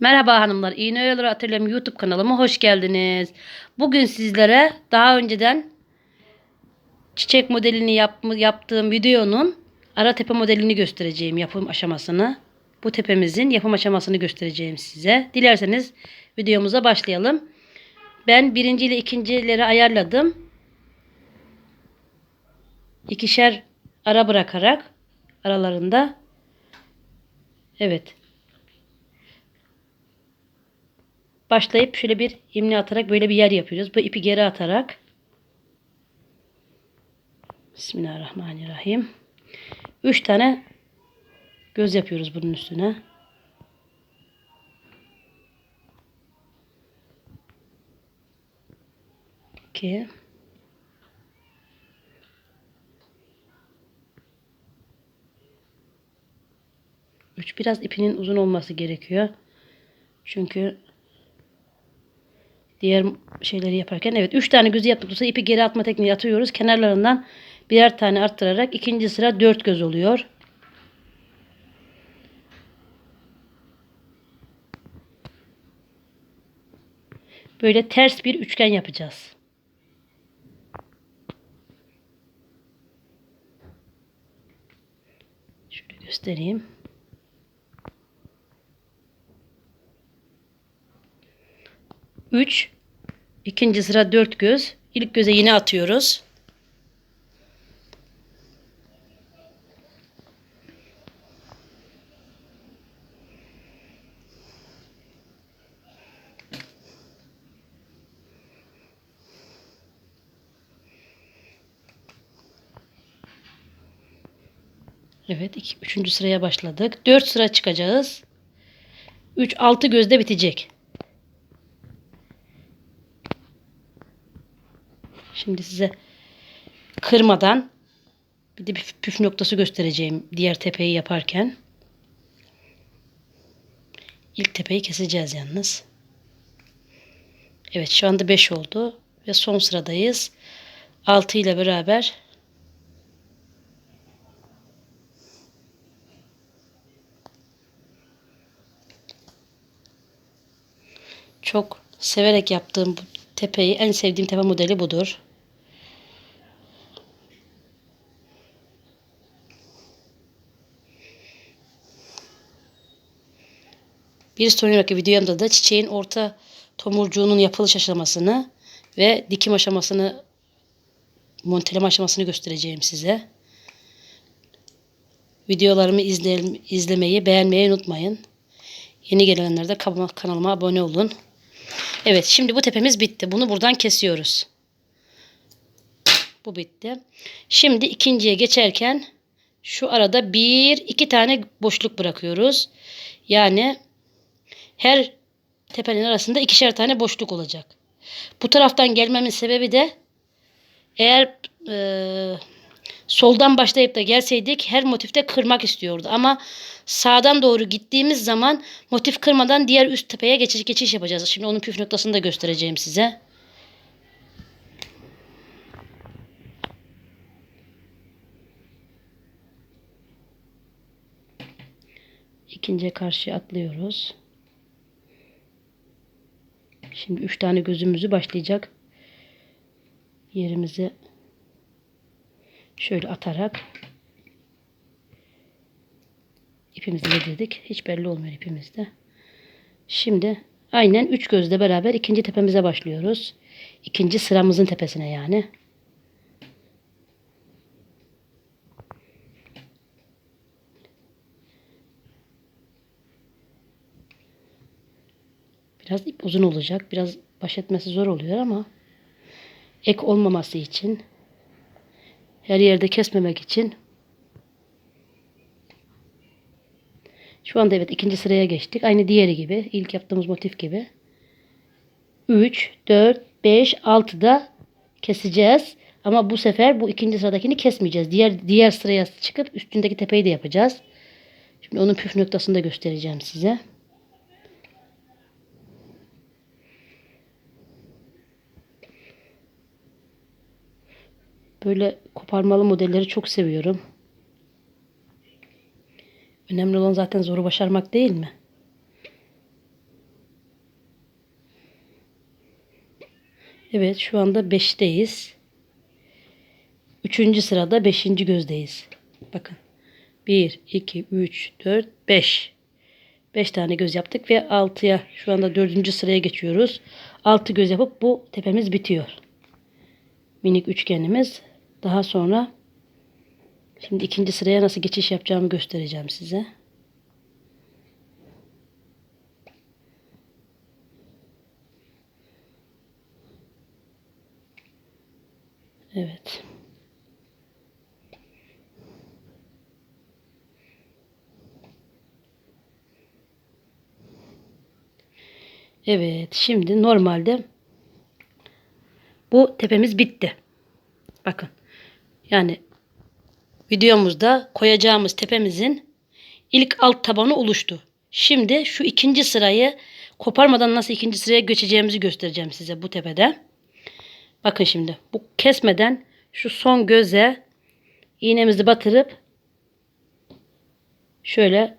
Merhaba hanımlar, İğne Oyaları Atölyem YouTube kanalıma hoş geldiniz. Bugün sizlere daha önceden çiçek modelini yap, yaptığım videonun ara tepe modelini göstereceğim yapım aşamasını. Bu tepemizin yapım aşamasını göstereceğim size. Dilerseniz videomuza başlayalım. Ben birinci ile ikincileri ayarladım. İkişer ara bırakarak aralarında evet başlayıp şöyle bir imle atarak böyle bir yer yapıyoruz. Bu ipi geri atarak Bismillahirrahmanirrahim. 3 tane göz yapıyoruz bunun üstüne. İki. Üç. Biraz ipinin uzun olması gerekiyor. Çünkü diğer şeyleri yaparken evet 3 tane gözü yaptık. Sonra ipi geri atma tekniği atıyoruz. Kenarlarından birer tane arttırarak ikinci sıra 4 göz oluyor. Böyle ters bir üçgen yapacağız. Şöyle göstereyim. Üç. ikinci sıra dört göz. İlk göze yine atıyoruz. Evet, iki, üçüncü sıraya başladık. Dört sıra çıkacağız. Üç, altı gözde bitecek. Şimdi size kırmadan bir de bir püf noktası göstereceğim diğer tepeyi yaparken. İlk tepeyi keseceğiz yalnız. Evet şu anda 5 oldu ve son sıradayız. 6 ile beraber çok severek yaptığım bu tepeyi en sevdiğim tepe modeli budur. Bir sonraki videomda da çiçeğin orta tomurcuğunun yapılış aşamasını ve dikim aşamasını monteleme aşamasını göstereceğim size. Videolarımı izle, izlemeyi, beğenmeyi unutmayın. Yeni gelenler de kanalıma abone olun. Evet şimdi bu tepemiz bitti. Bunu buradan kesiyoruz. Bu bitti. Şimdi ikinciye geçerken şu arada bir iki tane boşluk bırakıyoruz. Yani her tepenin arasında ikişer tane boşluk olacak. Bu taraftan gelmemin sebebi de eğer e, soldan başlayıp da gelseydik her motifte kırmak istiyordu. Ama sağdan doğru gittiğimiz zaman motif kırmadan diğer üst tepeye geçiş, geçiş yapacağız. Şimdi onun püf noktasını da göstereceğim size. İkinciye karşı atlıyoruz. Şimdi üç tane gözümüzü başlayacak yerimizi şöyle atarak ipimizi yedirdik. Hiç belli olmuyor ipimizde. Şimdi aynen üç gözle beraber ikinci tepemize başlıyoruz. İkinci sıramızın tepesine yani. Biraz ip uzun olacak. Biraz baş etmesi zor oluyor ama ek olmaması için her yerde kesmemek için şu anda evet ikinci sıraya geçtik. Aynı diğeri gibi. ilk yaptığımız motif gibi. 3, 4, 5, 6 da keseceğiz. Ama bu sefer bu ikinci sıradakini kesmeyeceğiz. Diğer diğer sıraya çıkıp üstündeki tepeyi de yapacağız. Şimdi onun püf noktasını da göstereceğim size. Böyle koparmalı modelleri çok seviyorum. Önemli olan zaten zoru başarmak değil mi? Evet şu anda 5'teyiz. 3. sırada 5. gözdeyiz. Bakın. 1, 2, 3, 4, 5. 5 tane göz yaptık ve 6'ya şu anda 4. sıraya geçiyoruz. 6 göz yapıp bu tepemiz bitiyor. Minik üçgenimiz daha sonra şimdi ikinci sıraya nasıl geçiş yapacağımı göstereceğim size. Evet. Evet, şimdi normalde bu tepemiz bitti. Bakın. Yani videomuzda koyacağımız tepemizin ilk alt tabanı oluştu. Şimdi şu ikinci sırayı koparmadan nasıl ikinci sıraya geçeceğimizi göstereceğim size bu tepede. Bakın şimdi bu kesmeden şu son göze iğnemizi batırıp şöyle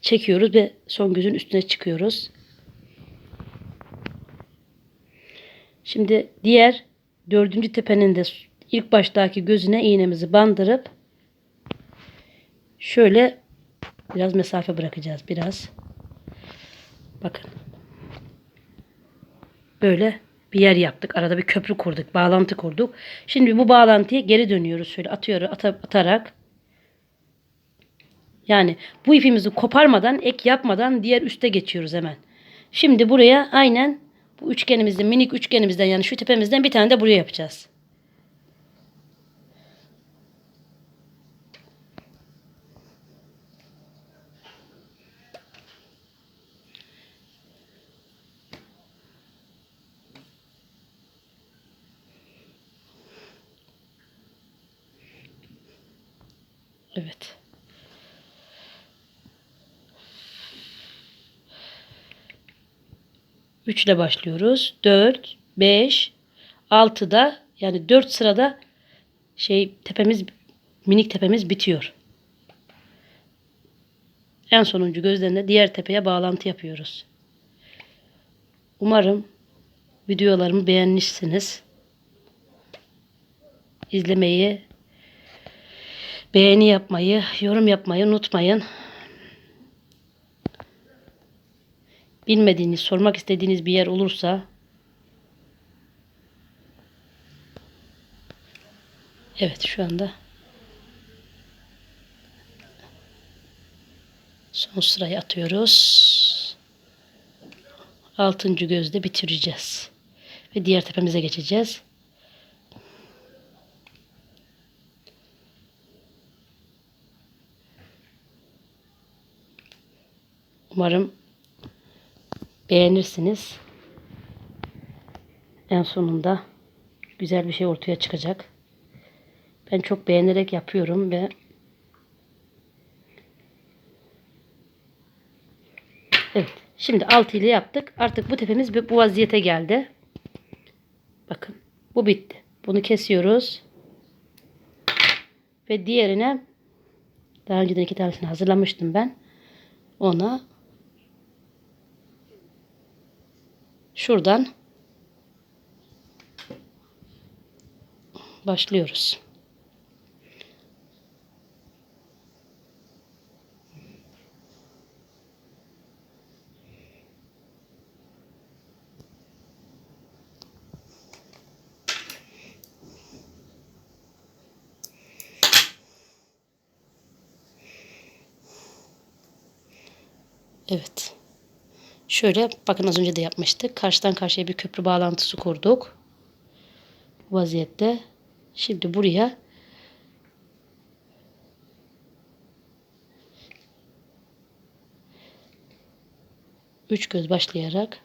çekiyoruz ve son gözün üstüne çıkıyoruz. Şimdi diğer dördüncü tepenin de ilk baştaki gözüne iğnemizi bandırıp şöyle biraz mesafe bırakacağız biraz. Bakın. Böyle bir yer yaptık. Arada bir köprü kurduk. Bağlantı kurduk. Şimdi bu bağlantıya geri dönüyoruz. Şöyle atıyoruz. At atarak. Yani bu ipimizi koparmadan, ek yapmadan diğer üste geçiyoruz hemen. Şimdi buraya aynen bu üçgenimizden, minik üçgenimizden yani şu tepemizden bir tane de buraya yapacağız. Evet. Üç ile başlıyoruz. Dört, beş, altıda yani dört sırada şey tepemiz minik tepemiz bitiyor. En sonuncu gözlerinde diğer tepeye bağlantı yapıyoruz. Umarım videolarımı beğenmişsiniz. İzlemeyi, beğeni yapmayı, yorum yapmayı unutmayın. Bilmediğiniz, sormak istediğiniz bir yer olursa Evet şu anda son sırayı atıyoruz. Altıncı gözde bitireceğiz. Ve diğer tepemize geçeceğiz. Umarım beğenirsiniz. En sonunda güzel bir şey ortaya çıkacak. Ben çok beğenerek yapıyorum ve Evet. Şimdi 6 ile yaptık. Artık bu tepemiz bu vaziyete geldi. Bakın. Bu bitti. Bunu kesiyoruz. Ve diğerine daha önceden iki tanesini hazırlamıştım ben. Ona şuradan başlıyoruz. Evet. Şöyle bakın az önce de yapmıştık. Karşıdan karşıya bir köprü bağlantısı kurduk. Bu vaziyette. Şimdi buraya üç göz başlayarak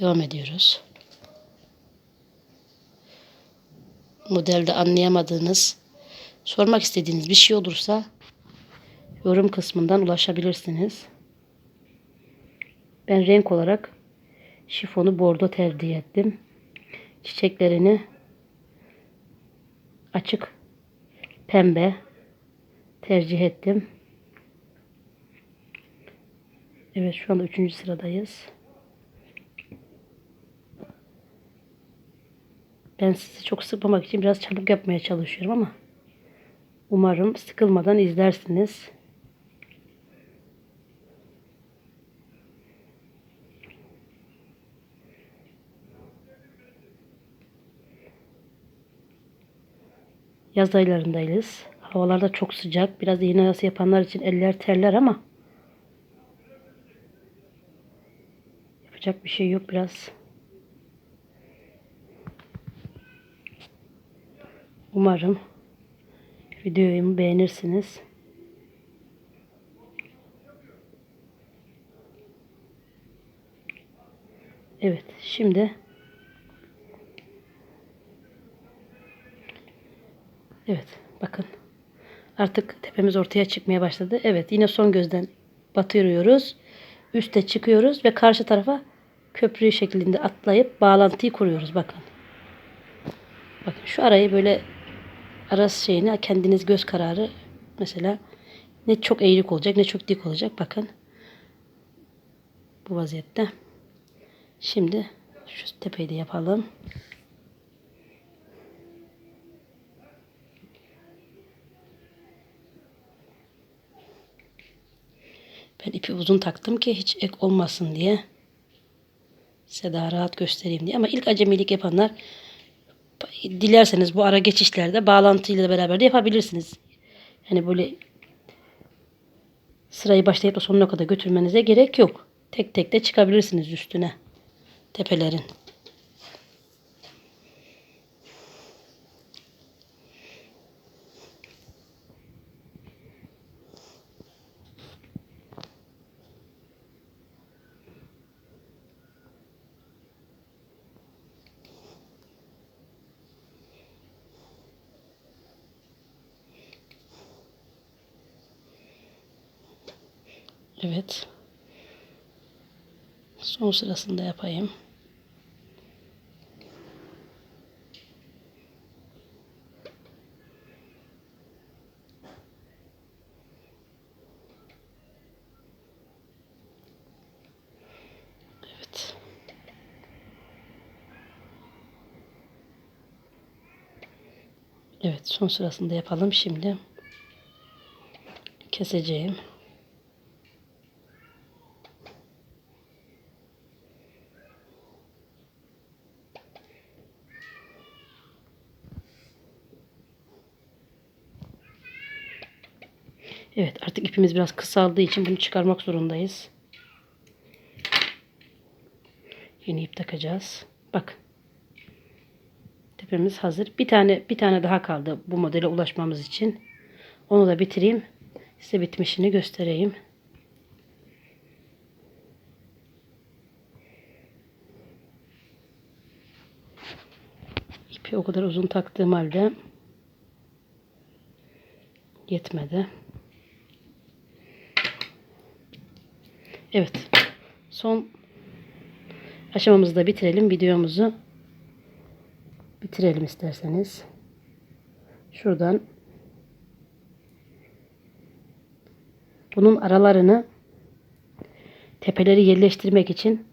devam ediyoruz. Modelde anlayamadığınız, sormak istediğiniz bir şey olursa yorum kısmından ulaşabilirsiniz. Ben renk olarak şifonu bordo tercih ettim. Çiçeklerini açık pembe tercih ettim. Evet şu anda üçüncü sıradayız. Ben sizi çok sıkmamak için biraz çabuk yapmaya çalışıyorum ama umarım sıkılmadan izlersiniz. Yaz aylarındayız. Havalar da çok sıcak. Biraz iğne arası yapanlar için eller terler ama yapacak bir şey yok biraz. Umarım videomu beğenirsiniz. Evet, şimdi Evet, bakın. Artık tepemiz ortaya çıkmaya başladı. Evet, yine son gözden batırıyoruz. Üste çıkıyoruz ve karşı tarafa köprü şeklinde atlayıp bağlantıyı kuruyoruz. Bakın. Bakın şu arayı böyle arası şeyini kendiniz göz kararı mesela ne çok eğrik olacak ne çok dik olacak. Bakın. Bu vaziyette. Şimdi şu tepeyi de yapalım. Ben ipi uzun taktım ki hiç ek olmasın diye. Size daha rahat göstereyim diye. Ama ilk acemilik yapanlar dilerseniz bu ara geçişlerde bağlantıyla beraber de yapabilirsiniz. Yani böyle sırayı başlayıp da sonuna kadar götürmenize gerek yok. Tek tek de çıkabilirsiniz üstüne. Tepelerin. Evet. Son sırasında yapayım. Evet. Evet, son sırasında yapalım şimdi. Keseceğim. Evet artık ipimiz biraz kısaldığı için bunu çıkarmak zorundayız. Yeni ip takacağız. Bak. Tepemiz hazır. Bir tane bir tane daha kaldı bu modele ulaşmamız için. Onu da bitireyim. Size bitmişini göstereyim. İpi o kadar uzun taktığım halde yetmedi. Evet. Son aşamamızı da bitirelim. Videomuzu bitirelim isterseniz. Şuradan bunun aralarını tepeleri yerleştirmek için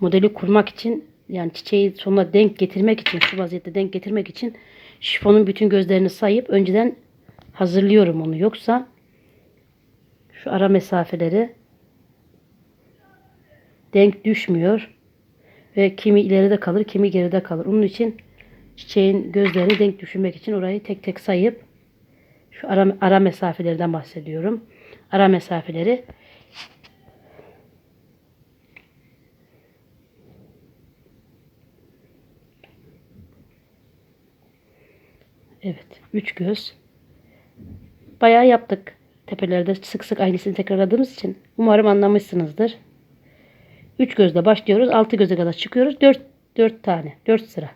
modeli kurmak için yani çiçeği sonuna denk getirmek için şu vaziyette denk getirmek için şifonun bütün gözlerini sayıp önceden hazırlıyorum onu. Yoksa şu ara mesafeleri denk düşmüyor. Ve kimi ileride kalır, kimi geride kalır. Onun için çiçeğin gözlerini denk düşürmek için orayı tek tek sayıp şu ara, ara mesafelerden bahsediyorum. Ara mesafeleri Evet, üç göz. Bayağı yaptık. Tepelerde sık sık aynısını tekrarladığımız için umarım anlamışsınızdır. 3 gözle başlıyoruz. 6 göze kadar çıkıyoruz. 4 4 tane. 4 sıra.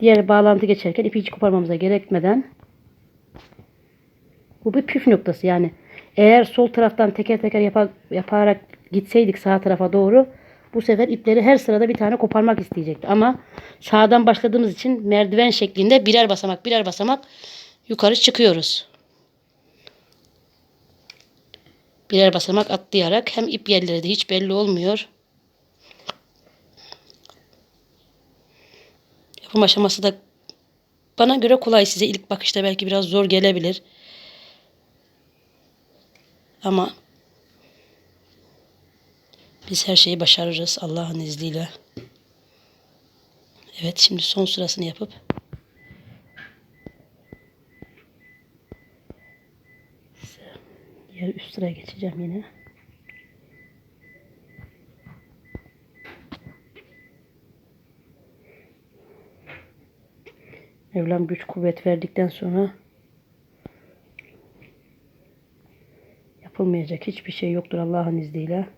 Diğer bağlantı geçerken ipi hiç koparmamıza gerekmeden bu bir püf noktası yani. Eğer sol taraftan teker teker yapar, yaparak gitseydik sağ tarafa doğru bu sefer ipleri her sırada bir tane koparmak isteyecekti. Ama sağdan başladığımız için merdiven şeklinde birer basamak birer basamak yukarı çıkıyoruz. Birer basamak atlayarak hem ip yerleri de hiç belli olmuyor. Yapım aşaması da bana göre kolay size ilk bakışta belki biraz zor gelebilir. Ama biz her şeyi başarırız Allah'ın izniyle. Evet şimdi son sırasını yapıp diğer üst sıraya geçeceğim yine. Mevlam güç kuvvet verdikten sonra yapılmayacak hiçbir şey yoktur Allah'ın izniyle.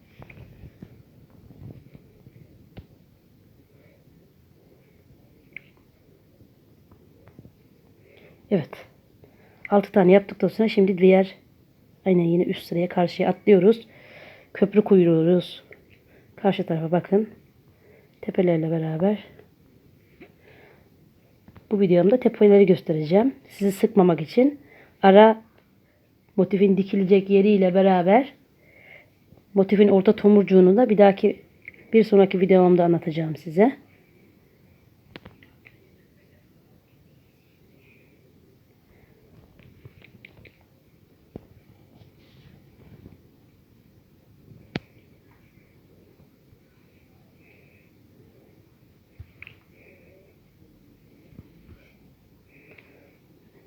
Evet. 6 tane yaptıktan sonra şimdi diğer aynen yine üst sıraya karşıya atlıyoruz. Köprü kuyruyoruz. Karşı tarafa bakın. Tepelerle beraber. Bu videomda tepeleri göstereceğim. Sizi sıkmamak için ara motifin dikilecek yeriyle beraber motifin orta tomurcuğunu da bir dahaki bir sonraki videomda anlatacağım size.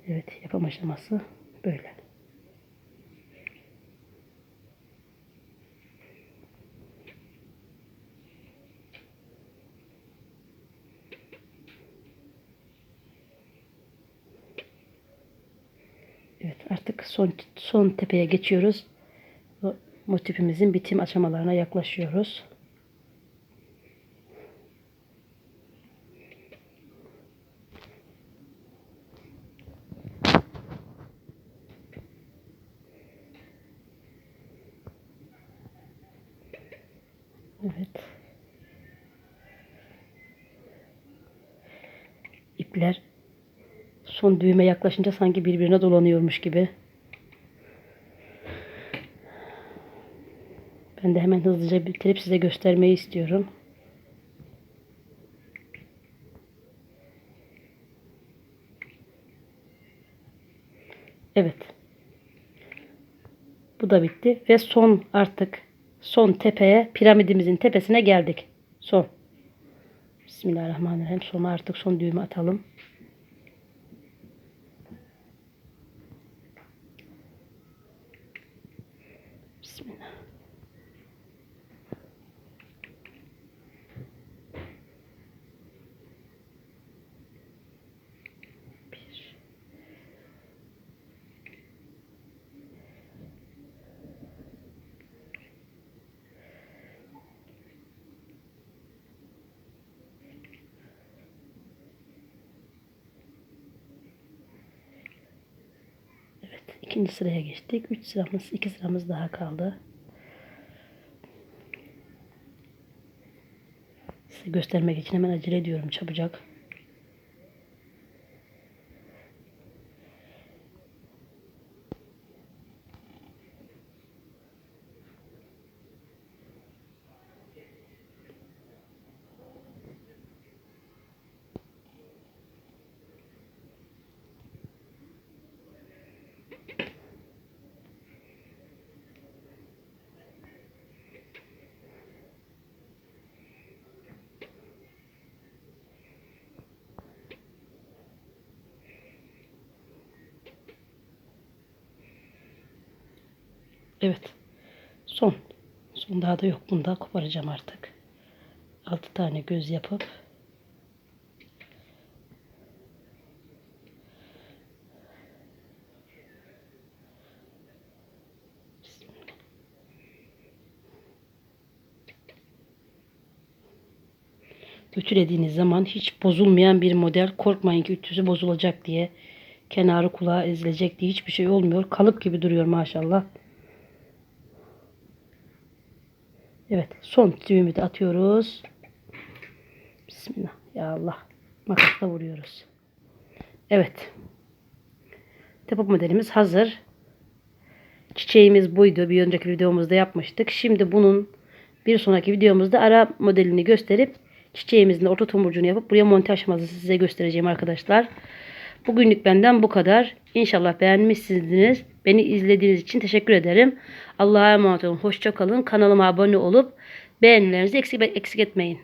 Evet yapım aşaması böyle. Evet artık son son tepeye geçiyoruz. Motifimizin bitim aşamalarına yaklaşıyoruz. Evet. İpler son düğüme yaklaşınca sanki birbirine dolanıyormuş gibi. Ben de hemen hızlıca bitirip size göstermeyi istiyorum. Evet. Bu da bitti ve son artık son tepeye piramidimizin tepesine geldik. Son. Bismillahirrahmanirrahim. Sona artık son düğümü atalım. İkinci sıraya geçtik. Üç sıramız, iki sıramız daha kaldı. Size göstermek için hemen acele ediyorum çabucak. Evet. Son. Son daha da yok. Bunu da koparacağım artık. 6 tane göz yapıp ütülediğiniz zaman hiç bozulmayan bir model. Korkmayın ki ütüsü bozulacak diye. Kenarı kulağı ezilecek diye hiçbir şey olmuyor. Kalıp gibi duruyor maşallah. Evet son düğümü de atıyoruz. Bismillah. Ya Allah. Makasla vuruyoruz. Evet. Tepop modelimiz hazır. Çiçeğimiz buydu. Bir önceki videomuzda yapmıştık. Şimdi bunun bir sonraki videomuzda ara modelini gösterip çiçeğimizin orta tomurcuğunu yapıp buraya monte aşamasını size göstereceğim arkadaşlar. Bugünlük benden bu kadar. İnşallah beğenmişsiniz. Beni izlediğiniz için teşekkür ederim. Allah'a emanet olun. Hoşça kalın. Kanalıma abone olup beğenilerinizi eksik, eksik etmeyin.